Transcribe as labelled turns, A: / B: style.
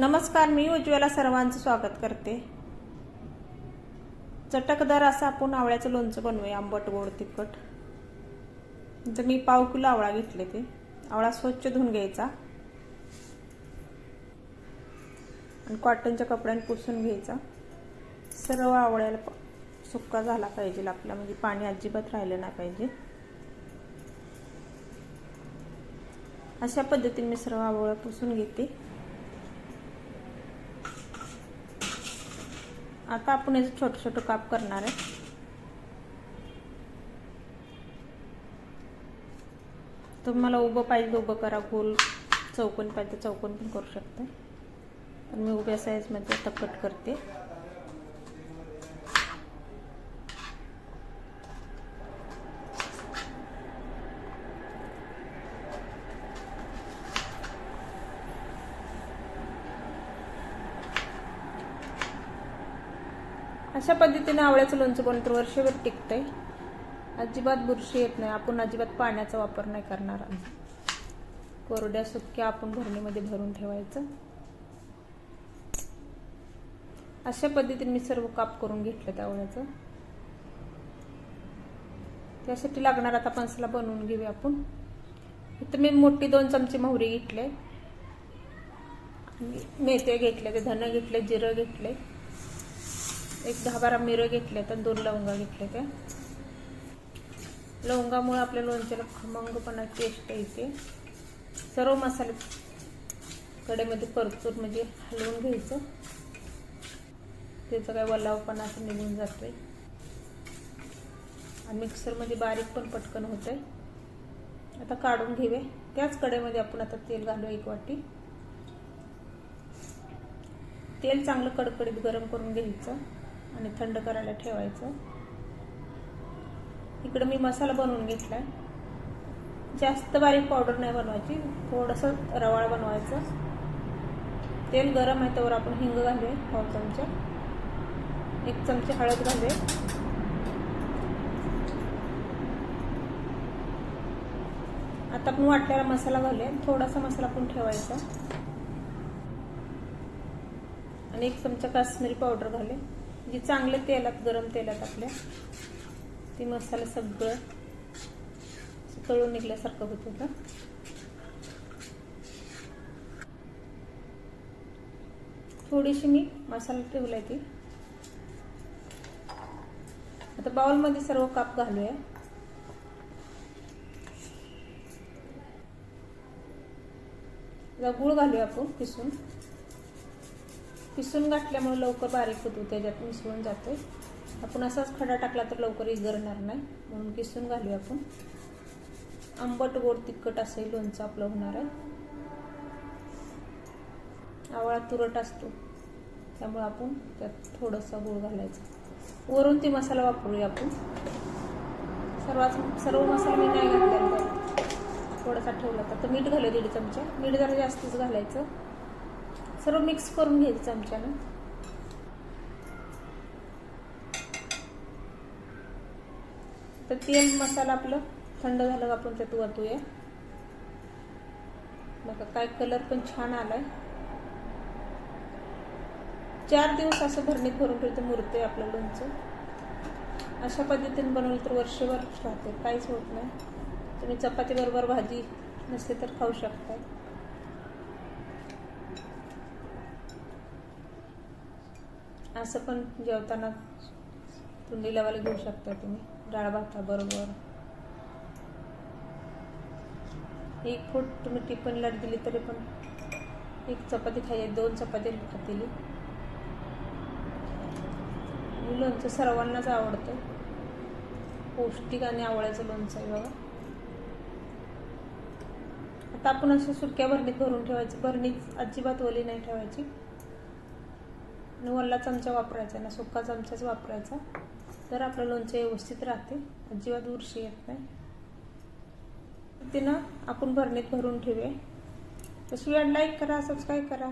A: नमस्कार मी उज्ज्वला सर्वांचं स्वागत करते. चटकदार असं आपण आवळ्याचं लोणचं बनवूया आंबट गोड तिखट. तर मी पाव किलो आवळा घेतले ते आवळा स्वच्छ धुवून घ्यायचा. आणि कॉटनच्या कपड्याने पुसून घ्यायचा. सर्व आवळ्याला सुक्का झाला पाहिजे आपला म्हणजे पाणी अजिबात राहिलं नाही पाहिजे. अशा पद्धतीने मी सर्व आवळा पुसून घेते. आता आपण याचं छोटं छोटं काप करणार आहे. तुम्हाला उभं पाहिजे उभं करा गोल चौकोन पाहिजे चौकोन पण करू शकता. पण मी उभ्या साईजमध्ये आता कट करते. अशा पद्धतीने आवळ्याचं लोणचं बनवून तर वर्षभर टिकतंय. अजिबात बुरशी येत नाही. आपण अजिबात पाण्याचा वापर नाही करणार कोरड्या सुक्या आपण भरणीमध्ये भरून ठेवायचं. अशा पद्धतीने मी सर्व काप करून घेतलं त्या आवळ्याचं. त्यासाठी लागणार आता पणसाला बनवून घेऊया आपण. इथं मी मोठी दोन चमचे मोहरी घेतले. मेथ्या घेतले ते धनं घेतले जिरं घेतले. एक दहा बारा मिरं घेतल्या तर दोन लवंगा घेतल्या त्या लवंगामुळे आपल्या लोणच्याला खमंगपणा टेस्ट येते. सर्व मसाले कडेमध्ये परतून म्हणजे हलवून घ्यायचं. त्याचं काय वल्लावपणा असं निघून जातो आहे आणि मिक्सरमध्ये बारीक पण पटकन होतंय. आता काढून घेऊया. त्याच कडेमध्ये आपण आता तेल घालू एक वाटी. तेल चांगलं कडकडीत गरम करून घ्यायचं. आणि थंड करायला ठेवायचं. इकडं मी मसाला बनवून घेतलाय. जास्त बारीक पावडर नाही बनवायची थोडंसं रवाळ बनवायचं. तेल गरम आहे त्यावर आपण हिंग घालूया पाव चमचा. एक चमचे हळद घालूया. आता आपण वाटलेला मसाला घालूया थोडासा मसाला आपण ठेवायचा. आणि एक चमचा काश्मीरी पावडर घाले जे चांगलं तेलात गरम तेलात आपल्या ती मसाला सगळं तळून निघल्यासारखं होत होतं थोडीशी मी मसाला ठेवलाय ती. आता बाउलमध्ये सर्व काप घालूया. गुळ घालूया आपण किसून. पिसून गाठल्यामुळे लवकर बारीक होतो त्याच्यात मिसळून जातो आपण असाच खडा टाकला तर लवकर इगरणार नाही म्हणून किसून घालूया आपण. आंबट गोड तिखट असंही लोणचं आपलं होणार आहे. आवळा तुरट असतो त्यामुळे आपण त्यात थोडंसं गूळ घालायचं. वरून ती मसाला वापरूया आपण. सर्वात सर्व मसाला मी नाही घातला थोडासा ठेवला तर मीठ घालू दीड चमचा. मीठ जरा जास्तच घालायचं. सर्व मिक्स करून घ्यायचं चमच्यानं तर तेल मसाला आपलं थंड झालं का आपण त्यात वतूया. बघा काय कलर पण छान आलाय. चार दिवस असं भरणीत भरून ठेवतं मुरते आपलं लोणचं. अशा पद्धतीने बनवलं तर वर्षभर राहते काहीच होत नाही. तुम्ही चपाती बरोबर भाजी नसते तर खाऊ शकता असं पण जेवताना तुंडी लावायला घेऊ शकता तुम्ही. डाळ भाताबरोबर एक फूट तुम्ही टिफिन लाट दिली तरी पण एक चपाती खायची दोन चपाती खातील. लोणचं सर्वांनाच आवडतं. पौष्टिक आणि आवळ्याचं लोणचं आहे बघा. आता आपण असं सुक्या भरणीत भरून ठेवायचं. भरणीत अजिबात ओली नाही ठेवायची. आणि वल्ला चमचा वापरायचा ना सुका चमचाच वापरायचा तर आपलं लोणचं व्यवस्थित राहते. अजिबात उरशी येत नाही. तिनं आपण भरणीत भरून ठेवूया. तशी वेळ लाईक करा सबस्क्राईब करा.